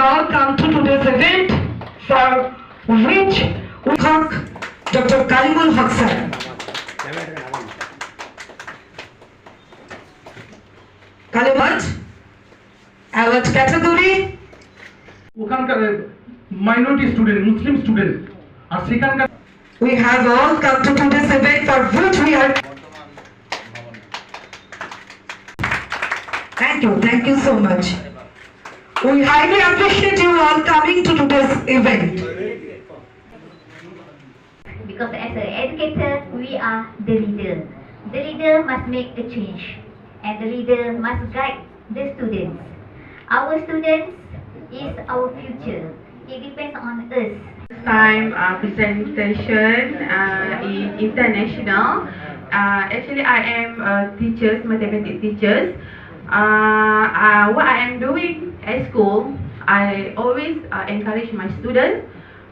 all come to today's event for which we thank Dr. Karimul Haq sir. Kalimat, award category, ওখানকার minority student মুসলিম student আর সেখানকার we have all come to today's event for which we are. Thank you, thank you so much. We highly appreciate you all coming to today's event. Because as an educator, we are the leader. The leader must make a change, and the leader must guide the students. Our students is our future. It depends on us. This time uh, presentation uh, in international. Uh, actually, I am a teacher, mathematics teachers. Uh, uh, what I am doing at school, I always uh, encourage my students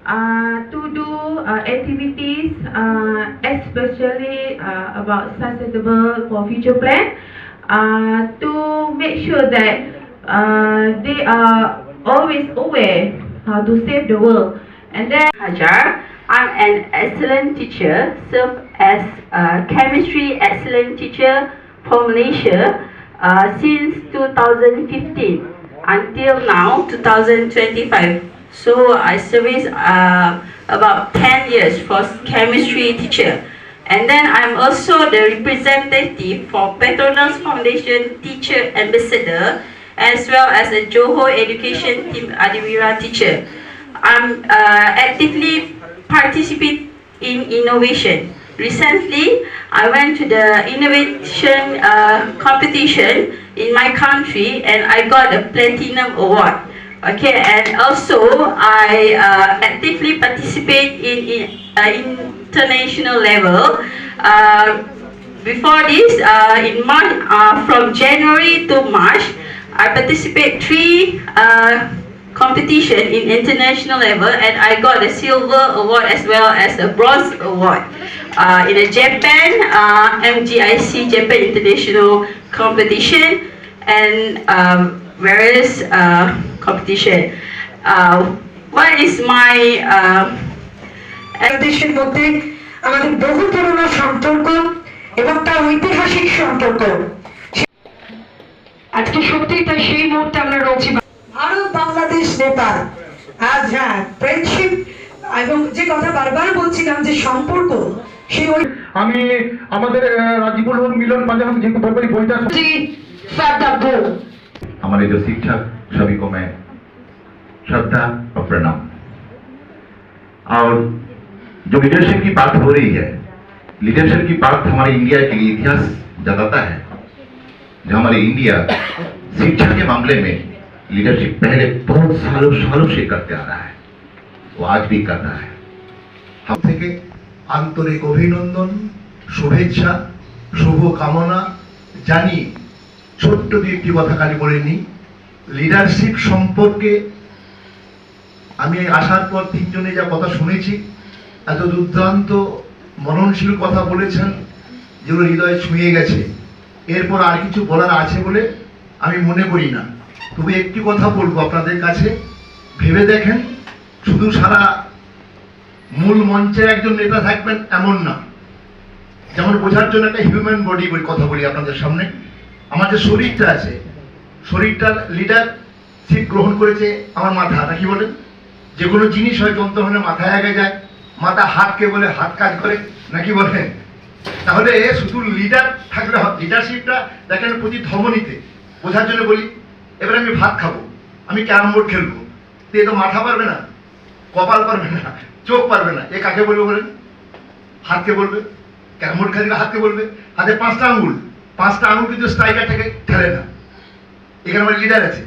uh, to do uh, activities, uh, especially uh, about sustainable for future plan, uh, to make sure that uh, they are always aware how to save the world. And then Hajar. I'm an excellent teacher, served as a chemistry excellent teacher for Malaysia uh, since 2015 until now 2025. So I service uh, about 10 years for chemistry teacher. And then I'm also the representative for Petronas Foundation Teacher Ambassador as well as a Johor Education Team Adiwira teacher. I'm uh, actively participate in innovation. Recently, I went to the innovation uh, competition in my country and I got a platinum award. Okay, and also I uh, actively participate in, in uh, international level. Uh, before this, uh, in March, uh, from January to March, I participate three competition in international level and I got a silver award as well as a bronze award uh, in a Japan uh, MGIC Japan International Competition and um, various uh, competition. Uh, what is my uh, দেশের মধ্যে আমাদের বহু পুরনো সম্পর্ক এবং তার ঐতিহাসিক সম্পর্ক আজকে সত্যিই তাই সেই মুহূর্তে আমরা রয়েছি ভারত বাংলাদেশ নেপাল আজ হ্যাঁ ফ্রেন্ডশিপ এবং যে কথা বারবার বলছিলাম যে সম্পর্ক সেই ওই আমি আমাদের আহ, রাজীবুল হক মিলন বাজার যে ব্যাপারে বইটা ফাদার বো हमारे जो शिक्षक सभी को मैं श्रद्धा और प्रणाम और जो लीडरशिप की बात हो रही है लीडरशिप की बात हमारे इंडिया के लिए इतिहास बताता है जो हमारे इंडिया शिक्षा के मामले में लीडरशिप पहले बहुत सालों सालों से करते आ रहा है वो आज भी कर रहा है হাত থেকে আন্তরিক অভিনন্দন শুভেচ্ছা শুভ কামনা জানি ছোট্ট দিয়ে একটি কথা খালি বলে নিই লিডারশিপ সম্পর্কে আমি আসার পর তিনজনে যা কথা শুনেছি এত দুর্দান্ত মননশীল কথা বলেছেন যেগুলো হৃদয়ে ছুঁয়ে গেছে এরপর আর কিছু বলার আছে বলে আমি মনে করি না তবে একটি কথা বলব আপনাদের কাছে। ভেবে দেখেন, শুধু সারা মূল মঞ্চে একজন নেতা থাকবেন এমন না। যেমন বোঝার জন্য একটা হিউম্যান বডি বই কথা বলি আপনাদের সামনে। আমার যে শরীরটা আছে, শরীরটার লিডারশিপ গ্রহণ করেছে আমার মাথা নাকি বলেন? যে কোনো জিনিস হয় যন্ত্র হলে মাথায় আগে যায়, মাথা হাতকে বলে হাত কাজ করে নাকি বলেন? তাহলে শুধু লিডার থাকলে লিডারশিপটা দেখেন প্রতি ধমনীতে। বোঝার জন্য বলি এবার আমি ভাত খাব। আমি ক্যারাম বোর্ড খেলব। এ তো মাথা পারবে না, কপাল পারবে না, চোখ পারবে না। এ কাকে বলবে বলেন? হাতকে বলবে। ক্যারাম বোর্ড খেললে হাতকে বলবে। হাতে পাঁচটা আঙুল। পাঁচটা আঙুল কিন্তু স্ট্রাইকারটাকে খেলে না। এখানে আমার লিডার আছে।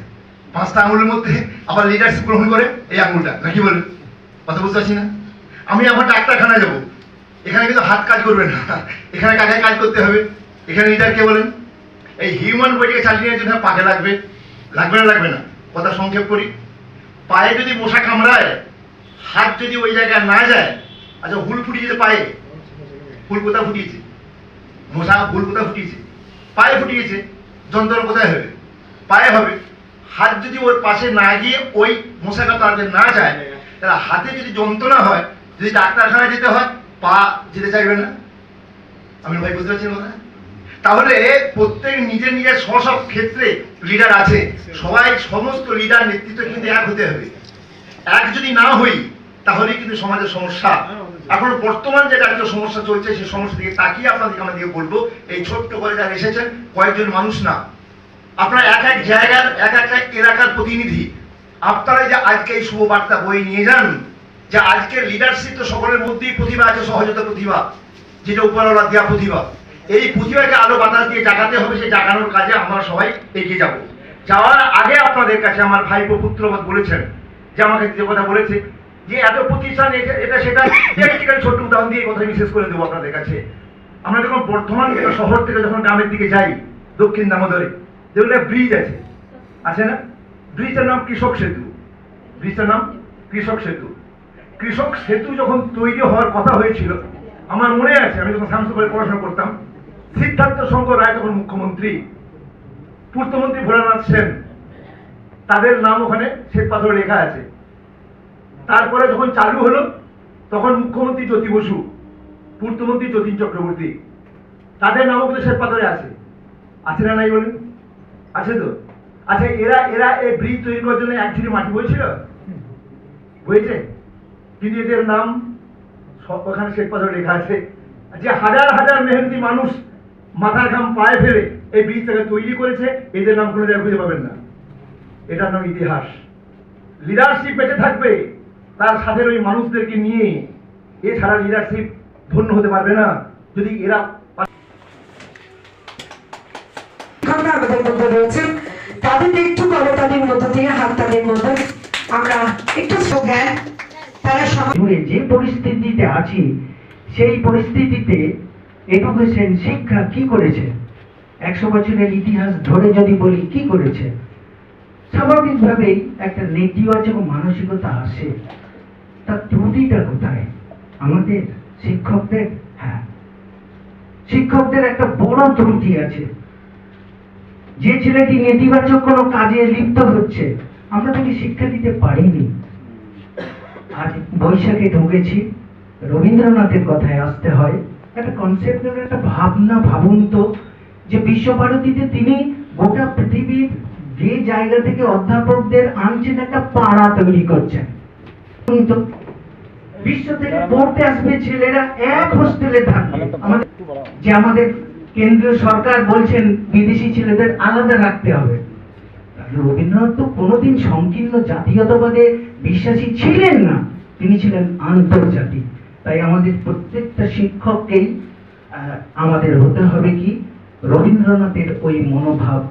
পাঁচটা আঙুলের মধ্যে আবার লিডারশিপ গ্রহণ করে এই আঙুলটা। নাকি বলেন? কথা বুঝতে পারছি না? আমি আবার ডাক্তারখানায় যাব। এখানে কিন্তু হাত কাজ করবে না। এখানে কাকে কাজ করতে হবে? এখানে লিডার কে বলেন? এই হিউম্যান বডিকে চালিয়ে নেওয়ার জন্য পাকে লাগবে। লাগবে না লাগবে না। কথা সংক্ষেপ করি। পায়ে যদি মশা কামড়ায়, হাত যদি ওই জায়গায় না যায় আচ্ছা হুল ফুটিয়েছে পায়ে। হুল কোথায় ফুটিয়েছে? মশা হুল কোথায় ফুটিয়েছে? পায়ে ফুটিয়েছে, যন্ত্রণা কোথায় হবে? পায়ে হবে। হাত যদি ওর পাশে না গিয়ে ওই মশাটা তাড়াতে না যায়, তাহলে হাতে যদি যন্ত্রণা হয়, যদি ডাক্তারখানায় যেতে হয়, পা যেতে চাইবে না। আমি ভাই, বুঝতে পারছি কথা? তাহলে প্রত্যেক নিজের নিজের স্ব সব ক্ষেত্রে লিডার আছে। সবাই সমস্ত লিডার নেতৃত্ব কিন্তু এক হতে হবে। এক যদি না হই তাহলে কিন্তু সমাজের সমস্যা। এখন বর্তমান যে রাজ্য সমস্যা চলছে, সেই সমস্যা দিকে তাকিয়ে আপনাদেরকে আমাদেরকে বলব, এই ছোট্ট করে যারা এসেছেন, কয়েকজন মানুষ না। আপনারা এক এক জায়গার, এক এক এলাকার প্রতিনিধি। আপনারা যে আজকে এই শুভ বার্তা বই নিয়ে যান, যে আজকের লিডারশিপ তো সকলের মধ্যেই প্রতিভা আছে, সহজতা প্রতিভা, যেটা উপরওয়ালা দেওয়া প্রতিভা। এই প্রতিভাকে আলো বাতাস দিয়ে জাগাতে হবে, সেই জাগানোর কাজে আমরা সবাই এগিয়ে যাব। যাওয়ার আগে আপনাদের কাছে আমার ভাইপো পুত্রবধ বলেছেন, যে আমাকে যে কথা বলেছে, যে এত প্রতিষ্ঠান, এটা- সেটা প্র্যাকটিক্যাল ছোট্ট উদাহরণ দিয়ে কথা আমি শেষ করে দেবো আপনাদের কাছে। আমরা যখন বর্ধমান শহর থেকে যখন গ্রামের দিকে যাই, দক্ষিণ দামোদরে যেগুলো ব্রিজ আছে। আছে না? ব্রিজটার নাম কৃষক সেতু। ব্রিজটার নাম কৃষক সেতু। কৃষক সেতু যখন তৈরি হওয়ার কথা হয়েছিল, আমার মনে আছে, আমি যখন শামসুপুরে পড়াশোনা করতাম সিদ্ধার্থ শঙ্কর রায় তখন মুখ্যমন্ত্রী, পূর্তমন্ত্রী ভোলানাথ সেন, তাদের নাম ওখানে শ্বেত পাথরে লেখা আছে। তারপরে যখন চালু হলো, তখন মুখ্যমন্ত্রী জ্যোতি বসু, পূর্তমন্ত্রী যতীন চক্রবর্তী, তাদের নামও কিন্তু শ্বেত পাথরে আছে। আছে না নাই বলেন? আছে তো? আচ্ছা এরা এরা এই ব্রিজ তৈরি করার জন্য এক ঝুড়ি মাটি বইছিল? বইছে? কিন্তু এদের নাম সব ওখানে শেখ পাথর লেখা আছে। যে হাজার হাজার মেহেন্দি মানুষ মাথার ঘাম পায়ে ফেলে এই ব্রিজটাকে তৈরি করেছে এদের নাম কোনো জায়গায় খুঁজে পাবেন না। এটার নাম ইতিহাস। লিডারশিপ বেঁচে থাকবে তার সাথে ওই মানুষদেরকে নিয়ে। এছাড়া লিডারশিপ ধন্য হতে পারবে না। যদি এরা আমাদের মধ্যে রয়েছেন তাদের একটু করতালির মধ্য থেকে হাততালির মধ্যে আমরা একটু তারা যে পরিস্থিতিতে আছি সেই পরিস্থিতিতে এডুকেশন শিক্ষা কি করেছে একশো বছরের ইতিহাস ধরে যদি বলি, কি করেছে স্বাভাবিকভাবেই একটা নেতিবাচক মানসিকতা আসে তার ত্রুটিটা কোথায়? আমাদের শিক্ষকদের? হ্যাঁ। শিক্ষকদের একটা বড় ত্রুটি আছে। যে ছেলেটি নেতিবাচক কোনো কাজে লিপ্ত হচ্ছে, আমরা তাকে শিক্ষা দিতে পারিনি। আজ বৈশাখে ঢুকেছি। রবীন্দ্রনাথের কথায় আসতে হয় একটা কনসেপ্টের একটা ভাবনা ভাবুন তো যে বিশ্বভারতীতে তিনি গোটা পৃথিবীর যে জায়গা থেকে অধ্যাপকদের আনছেন একটা পাড়া তৈরি করছেন। ভাবুন তো, বিশ্ব থেকে পড়তে আসবে ছেলেরা এক হোস্টেলে থাকবে। আমাদের যে আমাদের কেন্দ্রীয় সরকার বলছেন বিদেশি ছেলেদের আলাদা রাখতে হবে। রবীন্দ্রনাথ তো কোনোদিন সংকীর্ণ জাতীয়তাবাদে বিশ্বাসী ছিলেন না। তিনি ছিলেন আন্তর্জাতিক। তাই আমাদের প্রত্যেকটা শিক্ষককেই আমাদের হতে হবে কি? রবীন্দ্রনাথের ওই মনোভাব